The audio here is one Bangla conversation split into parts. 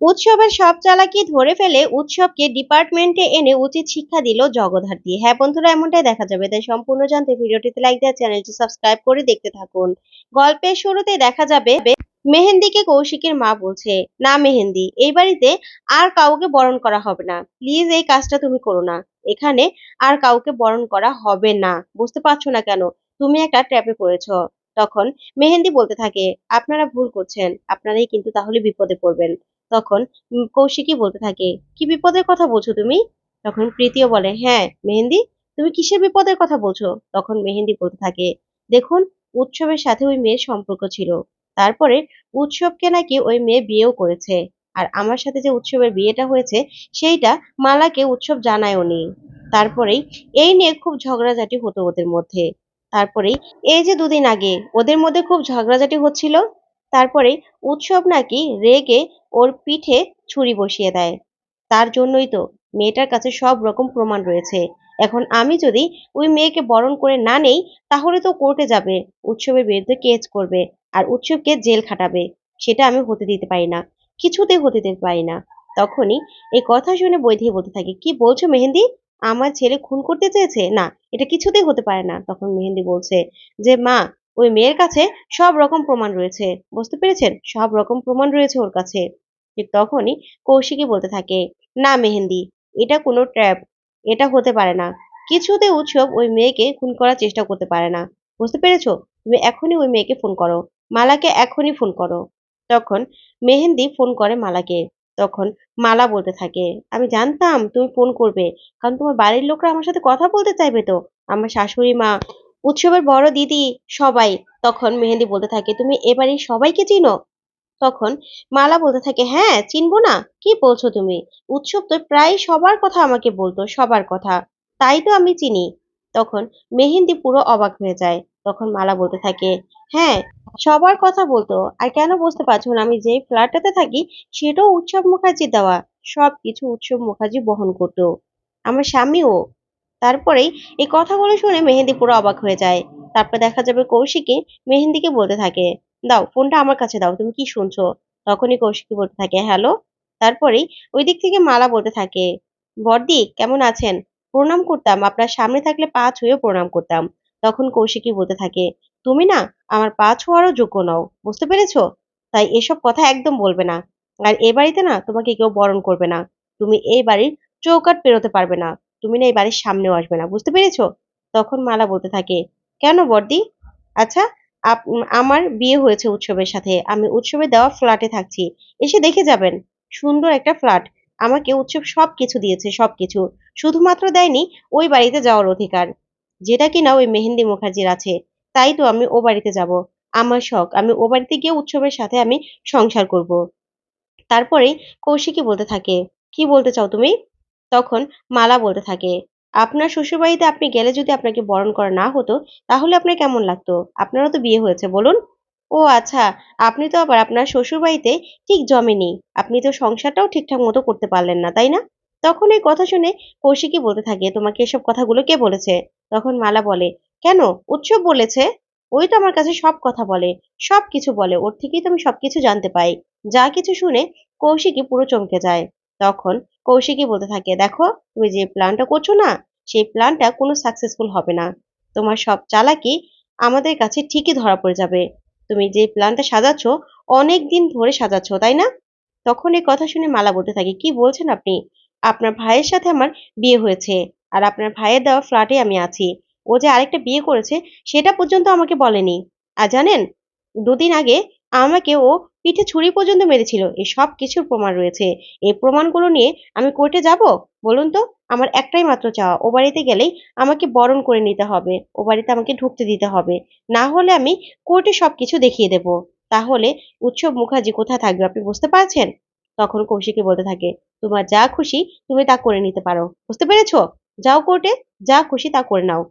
উৎসবের সব চালাকি ধরে ফেলে উৎসবকে ডিপার্টমেন্টে এনে উচিত শিক্ষা দিল জগদ্ধাত্রী। হ্যাঁ বন্ধুরা, এমনটাই দেখা যাবে। তাই সম্পূর্ণ জানতে ভিডিওটিতে লাইক দেওয়া, চ্যানেলটি সাবস্ক্রাইব করে দেখতে থাকুন। গল্পের শুরুতে দেখা যাবে, মেহেন্দিকে কৌশিকের মা বলছে, না মেহেন্দি, এই বাড়িতে আর কাউকে বরণ করা হবে না। প্লিজ এই কাজটা তুমি করো না। এখানে আর কাউকে বরণ করা হবে না। বুঝতে পারছ না কেন? তুমি একটা ট্র্যাপে পড়েছ। তখন মেহেন্দি বলতে থাকে, আপনারা ভুল করছেন। আপনারাই কিন্তু তাহলে বিপদে পড়বেন। তখন কৌশিকী বলতে থাকে, কি বিপদের কথা বলছো তুমি? তখন প্রীতিও বলে হ্যাঁ মেহেন্দি, তুমি কিসের বিপদের কথা বলছো? তখন মেহেন্দি বলতে থাকে, দেখুন, উৎসবের সাথে ওই মেয়ের সম্পর্ক ছিল। তারপরে উৎসবকে নাকি ওই মেয়ে বিয়েও করেছে। আর আমার সাথে যে উৎসবের বিয়েটা হয়েছে, সেইটা মালাকে উৎসব জানায়ও নি। তারপরেই এই নিয়ে খুব ঝগড়াঝাটি হতো ওদের মধ্যে। তারপরেই এই যে দুদিন আগে, ওদের মধ্যে খুব ঝগড়াঝাটি হচ্ছিল। তারপরে উৎসব নাকি রেগে ওর পিঠে ছুরি বসিয়ে দেয়। তার জন্যই তো মেয়েটার কাছে সব রকম প্রমাণ রয়েছে। এখন আমি যদি ওই মেয়েকে বরণ করে না নেই, তাহলে তো কোর্টে যাবে, উৎসবের বিরুদ্ধে কেস করবে আর উৎসবকে জেল খাটাবে, সেটা আমি হতে দিতে পারি না কিছুতেই হতে দিতে পারি না। তখনই এই কথা শুনে বৈধি বলতে থাকে, কি বলছো মেহেন্দি? আমার ছেলে খুন করতে চেয়েছে? না, এটা কিছুতেই হতে পারে না। তখন মেহেন্দি বলছে যে, মা ওই মেয়ের কাছে সব রকম প্রমাণ রয়েছে। বুঝতে পেরেছেন? সব রকম প্রমাণ রয়েছে ওর কাছে। ঠিক তখনই কৌশিকী বলতে থাকে, না, মেহেন্দি, এটা কোনো ট্র্যাপ, এটা হতে পারে না। কিছুতে উৎসব ওই মেয়েকে খুন করার চেষ্টা করতে পারে না। বুঝতে পেরেছ? তুমি এখনই ওই মেয়েকে ফোন করো। মালাকে এখনই ফোন করো। তখন মেহেন্দি ফোন করে মালাকে। তখন মালা বলতে থাকে, আমি জানতাম তুমি ফোন করবে, কারণ তোমার বাড়ির লোকরা আমার সাথে কথা বলতে চাইবে তো। আমার শাশুড়ি মা উৎসবের বড় দিদি সবাই তখন মেহেন্দি বলতে থাকে, তুমি এবারে সবাইকে চিনো? তখন মালা বলতে থাকে হ্যাঁ চিনবো না, কি বলছো তুমি? উৎসব তো প্রায় সবার কথা আমাকে বলতো, সবার কথা, তাই তো আমি চিনি। তখন মেহেন্দি পুরো অবাক হয়ে যায়। তখন মালা বলতে থাকে হ্যাঁ সবার কথা বলতো, আর কেন বুঝতে পারছ না আমি যেই ফ্ল্যাটটাতে থাকি, সেটাও উৎসব মুখার্জি দেওয়া সব কিছু উৎসব মুখার্জি বহন করতো। আমার স্বামীও তারপরেই এই কথাগুলো শুনে মেহেন্দি পুরো অবাক হয়ে যায়। তারপর দেখা যাবে কৌশিকী মেহেন্দিকে বলতে থাকে, দাও, ফোনটা আমার কাছে দাও, তুমি কি শুনছো? তখনই কৌশিকী বলতে থাকে, হ্যালো? তারপরেই ওই দিক থেকে মালা বলতে থাকে বর্দি কেমন আছেন? প্রণাম করতাম, আপনার সামনে থাকলে পা ছুঁয়ে প্রণাম করতাম। তখন কৌশিকী বলতে থাকে, তুমি না, আমার পা ছোঁয়ারও যোগ্য নও, বুঝতে পেরেছ? তাই এসব কথা একদম বলবে না। আর এ বাড়িতে না, তোমাকে কেউ বরণ করবে না। তুমি এই বাড়ির চৌকাট পেরোতে পারবে না। তুমি না এই বাড়ির সামনেও আসবে না, বুঝতে পেরেছ? তখন মালা বলতে থাকে, কেন বর্দি? আচ্ছা আমার বিয়ে হয়েছে উৎসবের সাথে, আমি উৎসবে দেওয়া ফ্ল্যাটে থাকছি, এসে দেখে যাবেন। সুন্দর একটা ফ্ল্যাট, আমাকে উৎসব সব কিছু দিয়েছে সব কিছু শুধুমাত্র দেয়নি, ওই বাড়িতে যাওয়ার অধিকার। যেটা কিনা ওই মেহেন্দি মুখার্জির আছে, তাই তো আমি ও বাড়িতে যাব। আমার শখ, আমি ও বাড়িতে গিয়ে উৎসবের সাথে আমি সংসার করব। তারপরেই কৌশিকী বলতে থাকে, কি বলতে চাও তুমি? তখন মালা বলতে থাকে, আপনার শ্বশুরবাড়িতে আপনি গেলে যদি আপনাকে বরণ করা না হতো, তাহলে আপনার কেমন লাগতো? আপনারও তো বিয়ে হয়েছে, বলুন। ও আচ্ছা আপনি তো আবার আপনার শ্বশুরবাড়িতে ঠিক জমেনি, আপনি তো সংসারটাও ঠিকঠাক মতো করতে পারলেন না, তাই না? তখন এই কথা শুনে কৌশিকী বলতে থাকে, তোমাকে এসব কথাগুলো কে বলেছে? তখন মালা বলে, কেন? উৎসব বলেছে? ওই তো আমার কাছে সব কথা বলে, সব কিছু বলে, ওর থেকেই তো আমি সবকিছু জানতে পাই। যা কিছু শুনে কৌশিকী পুরো চমকে যায়। তখন কৌশিকী বলতে থাকে, দেখো, তুমি যে প্ল্যানটা করছ না, সেই প্ল্যানটা কোনো সাকসেসফুল হবে না। তোমার সব চালাকি আমাদের কাছে ঠিকই ধরা পড়ে যাবে। তুমি যে প্ল্যানটা সাজাচ্ছ, অনেক দিন ধরে সাজাচ্ছ, তাই না? তখন এই কথা শুনে মালা বলতে থাকে, কি বলছেন আপনি? আপনার ভাইয়ের সাথে আমার বিয়ে হয়েছে, আর আপনার ভাইয়ের দেওয়া ফ্ল্যাটে আমি আছি। ও যে আরেকটা বিয়ে করেছে, সেটা পর্যন্ত আমাকে বলেনি। আর জানেন, দুদিন আগে আমাকে ও পিঠে ছুরি পর্যন্ত মেরেছিল। এই সব কিছুর প্রমাণ রয়েছে। এই প্রমাণগুলো নিয়ে আমি কোর্টে যাব? বলুন তো, আমার একটাই মাত্র চাওয়া। ও বাড়িতে গেলেই আমাকে বরণ করে নিতে হবে। ও বাড়িতে আমাকে ঢুকতে দিতে হবে। না হলে আমি কোর্টে সব কিছু দেখিয়ে দেব। তাহলে উৎসব মুখার্জি কোথায় থাকবে আপনি বুঝতে পারছেন? তখন কৌশিকী বলতে থাকে, তোমার যা খুশি তুমি তা করে নিতে পারো। বুঝতে পেরেছ? যাও কোর্টে, যা খুশি তা করে নাও।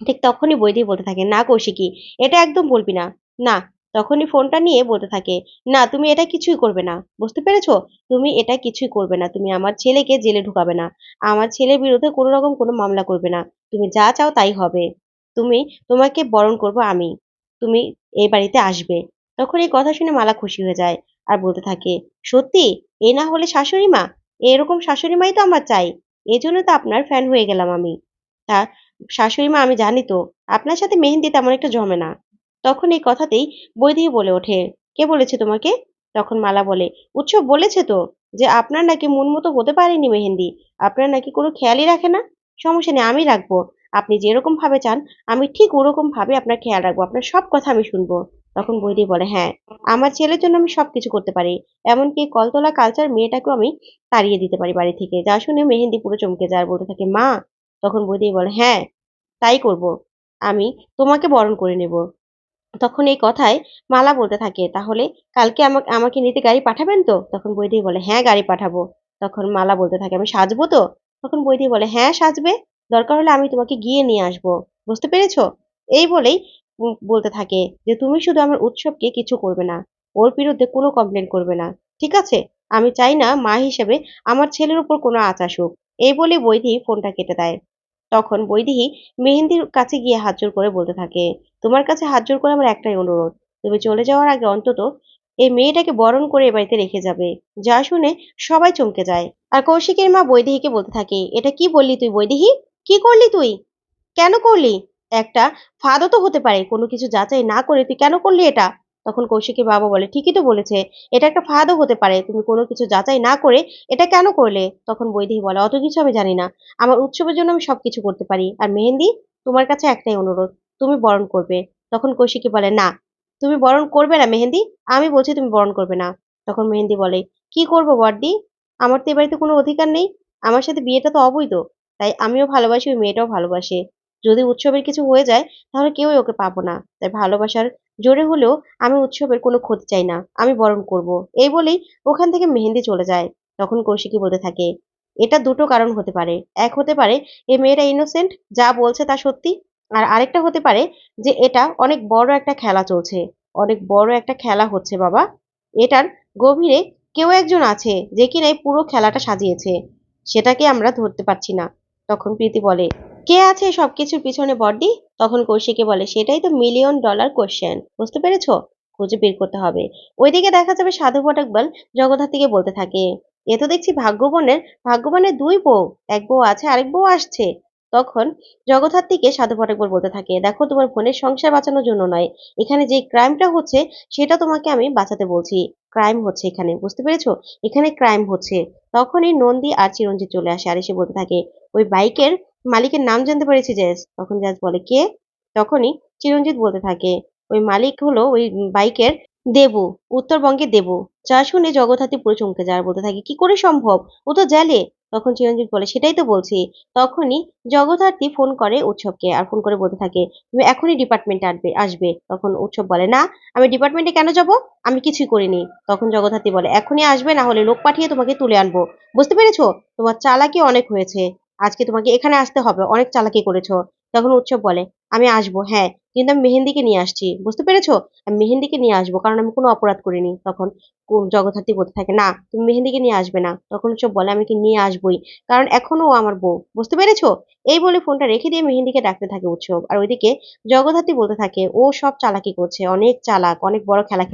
ঠিক তখনই বৈদি বলতে থাকে, না কৌশিকী, এটা একদম বলবি না। না তখনই ফোনটা নিয়ে বলতে থাকে, না, তুমি এটা কিছুই করবে না। বুঝতে পেরেছ? তুমি এটা কিছুই করবে না। তুমি আমার ছেলেকে জেলে ঢুকাবে না। আমার ছেলের বিরুদ্ধে কোনো রকম কোনো মামলা করবে না। তুমি যা চাও তাই হবে। তুমি তোমাকে বরণ করব আমি। তুমি এই বাড়িতে আসবে। তখন এই কথা শুনে মালা খুশি হয়ে যায় আর বলতে থাকে, সত্যি? এ না হলে শাশুড়ি মা? এরকম শাশুড়ি মাই তো আমার চাই। এই জন্য তো আপনার ফ্যান হয়ে গেলাম আমি। তা শাশুড়ি মা, আমি জানি তো, আপনার সাথে মেহেন্দি তেমন একটা জমে না। তখন এই কথাতেই বৈদেহী বলে ওঠে। কে বলেছে তোমাকে? তখন মালা বলে উৎসব বলেছে তো, যে আপনার নাকি মন মতো হতে পারেনি মেহেন্দি। আপনার নাকি কোনো খেয়ালই রাখে না। সমস্যা নেই, আমি রাখব। আপনি যেরকম ভাবে চান, আমি ঠিক ওরকম ভাবে আপনার খেয়াল রাখব। আপনার সব কথা আমি শুনব। তখন বৈদি বলে হ্যাঁ আমার ছেলের জন্য আমি সব কিছু করতে পারি। এমনকি কলতলা কালচার মেয়েটাকেও আমি তাড়িয়ে দিতে পারি বাড়ি থেকে। যা শুনে মেহেন্দি পুরো চমকে যায় বলতে থাকে, মা, তখন বৈদি বলে হ্যাঁ তাই করব। আমি তোমাকে বরণ করে নেব। তখন এই কথায় মালা বলতে থাকে, তাহলে কালকে আমাকে আমাকে নিতে গাড়ি পাঠাবেন তো? তখন বৈদি বলে হ্যাঁ গাড়ি পাঠাবো। তখন মালা বলতে থাকে, আমি সাজবো তো? তখন বৈদি বলে হ্যাঁ সাজবে। দরকার হলে আমি তোমাকে গিয়ে নিয়ে আসব। বুঝতে পেরেছ? এই বলেই বলতে থাকে যে, তুমি শুধু আমার উৎসবকে কিছু করবে না, ওর বিরুদ্ধে কোনো কমপ্লেন করবে না। ঠিক আছে? আমি চাই না মা হিসেবে আমার ছেলের উপর কোনো আঁচ আসুক। এই বলে বৈদি ফোনটা কেটে দেয়। তখন বৈদেহী মেহেন্দির কাছে গিয়ে হাত জোর করে বলতে থাকে, তোমার কাছে হাত জোর করে আমার একটাই অনুরোধ, তুমি চলে যাওয়ার আগে অন্তত এই মেয়েটাকে বরণ করে বাড়িতে রেখে যাবে, যা শুনে সবাই চমকে যায়। আর কৌশিকের মা বৈদেহীকে বলতে থাকে, এটা কি বললি তুই বৈদেহী? কি করলি তুই? কেন করলি? একটা ফাঁদও তো হতে পারে, কোনো কিছু যাচাই না করে তুই কেন করলি এটা? তখন কৌশিকের বাবা বলে, ঠিকই তো বলেছে, এটা একটা ফাঁদও হতে পারে, তুমি কোনো কিছু যাচাই না করে এটা কেন করলে? তখন বৈদেহী বলে, অত কিছু আমি জানি না, আমার উৎসবের জন্য আমি সবকিছু করতে পারি, আর মেহেন্দি তোমার কাছে একটাই অনুরোধ, তুমি বরণ করবে। তখন কৌশিকী বলে, না, তুমি বরণ করবে না মেহেন্দি, আমি বলছি তুমি বরণ করবে না। তখন মেহেন্দি বলে, কি করব বড়দি আমার তো এ বাড়িতে কোনো অধিকার নেই, আমার সাথে বিয়েটা তো অবৈধ, তাই আমিও ভালোবাসি ওই মেয়েটাও ভালোবাসে, যদি উৎসবের কিছু হয়ে যায় তাহলে কেউই ওকে পাবো না, তাই ভালোবাসার জোরে হলেও আমি উৎসবের কোনো ক্ষতি চাই না, আমি বরণ করব। এই বলেই ওখান থেকে মেহেন্দি চলে যায়, তখন কৌশিকী বলতে থাকে, এটা দুটো কারণ হতে পারে। এক হতে পারে এই মেয়েরা ইনোসেন্ট যা বলছে তা সত্যি, আর আরেকটা হতে পারে যে এটা অনেক বড় একটা খেলা চলছে। অনেক বড় একটা খেলা হচ্ছে, বাবা। এটার গভীরে কেউ একজন আছে যে কিনা এই পুরো খেলাটা সাজিয়েছে, সেটাকে আমরা ধরতে পারছি না। তখন প্রীতি বলে, কে আছে সবকিছুর পিছনে বডি তখন কৌশিকে বলে, সেটাই তো মিলিয়ন ডলার কোশ্চেন বুঝতে পেরেছ? খুঁজে বের করতে হবে। ওইদিকে দেখা যাবে সাধু ফটকবল জগদ্ধাত্রীকে বলতে থাকে, এ তো দেখছি ভাগ্যবনের, ভাগ্যবানের দুই বউ, এক বউ আছে, আরেক বউ আসছে। তখন জগদ্ধাত্রীকে সাধু ফটকবল বলতে থাকে, দেখো, তোমার বোনের সংসার বাঁচানোর জন্য নয়। এখানে যে ক্রাইমটা হচ্ছে, সেটা তোমাকে আমি বাঁচাতে বলছি। ক্রাইম হচ্ছে এখানে, বুঝতে পেরেছ? এখানে ক্রাইম হচ্ছে। তখনই নন্দী আর চিরঞ্জিত চলে আসে আর এসে বলতে থাকে, ওই বাইকের মালিকের নাম জানতে পেরেছি জ্যাজ তখন জ্যাজ বলে কে? তখনই চিরঞ্জিত বলতে থাকে, ওই মালিক হলো ওই বাইকের দেবু উত্তরবঙ্গে দেবু। যা শুনে জগদ্ধাত্রী পুরো চমকে যায় বলতে থাকে, কি করে সম্ভব? ও তো জেলে। তখন চিরঞ্জিত বলে, সেটাই তো বলছি। তখনই জগদ্ধাত্রী ফোন করে উৎসবকে আর ফোন করে বলতে থাকে, তুমি এখনই ডিপার্টমেন্টে আসবে আসবে। তখন উৎসব বলে, না, আমি ডিপার্টমেন্টে কেন যাব? আমি কিছুই করিনি। তখন জগদ্ধাত্রী বলে, এখনই আসবে, না হলে লোক পাঠিয়ে তোমাকে তুলে আনব। বুঝতে পেরেছ? তোমার চালাকি অনেক হয়েছে। আজকে তোমাকে এখানে আসতে হবে, অনেক চালাকি করেছ। তখন উৎসব বলে, আমি আসব হ্যাঁ কিন্তু আমি মেহেন্দিকে নিয়ে আসছি। বুঝতে পেরেছ? আমি মেহেন্দিকে নিয়ে আসব, কারণ আমি কোনো অপরাধ করিনি। তখন জগদ্ধাত্রী বলতে থাকে, না, তুমি মেহেন্দিকে নিয়ে আসবে না। তখন উৎসব বলে, আমি কি নিয়ে আসবোই? কারণ এখনও আমার বউ। বুঝতে পেরেছ? এই বলে ফোনটা রেখে দিয়ে মেহেন্দিকে ডাকতে থাকে উৎসব। আর ওইদিকে জগদ্ধাত্রী বলতে থাকে, ও সব চালাকি করছে, অনেক চালাক, অনেক বড় খেলা